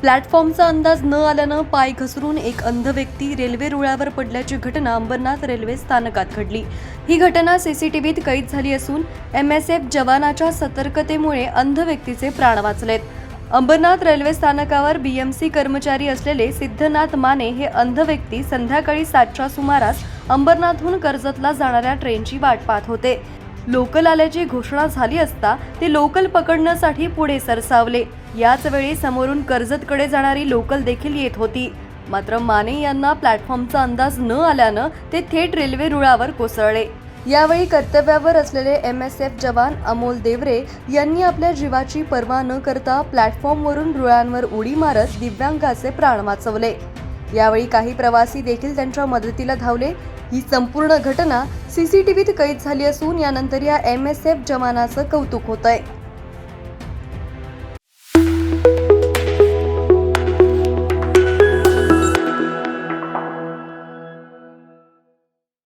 प्लॅटफॉर्मचा अंदाज न आल्यानं पाय घसरून एक अंध व्यक्ती रेल्वे रुळावर पडल्याची घटना अंबरनाथ रेल्वे स्थानकात घडली. ही घटना सीसीटीव्हीत कैद झाली असून एम एस एफ जवानाच्या सतर्कतेमुळे अंध व्यक्तीचे प्राण वाचलेत. अंबरनाथ रेल्वे स्थानकावर बीएमसी कर्मचारी असलेले सिद्धनाथ माने हे अंध व्यक्ती संध्याकाळी सातच्या सुमारास अंबरनाथहून कर्जतला जाणाऱ्या ट्रेनची वाट पाहत होते. लोकल आल्याची घोषणा झाली असता ते लोकल पकडण्यासाठी पुढे सरसावले. याच वेळी समोरून कर्जतकडे जाणारी लोकल देखील येत होती. मात्र माने यांना प्लॅटफॉर्मचा अंदाज न आल्यानं ते थेट रेल्वे रुळावर कोसळले. यावेळी कर्तव्यावर असलेले एम एस एफ जवान अमोल देवरे यांनी आपल्या जीवाची पर्वा न करता प्लॅटफॉर्मवरून रुळांवर उडी मारत दिव्यांगाचे प्राण वाचवले. यावेळी काही प्रवासी देखील त्यांच्या मदतीला धावले. ही संपूर्ण घटना सीसीटीव्हीत कैद झाली असून यानंतर या एम एस एफ जवानाचं कौतुक होत आहे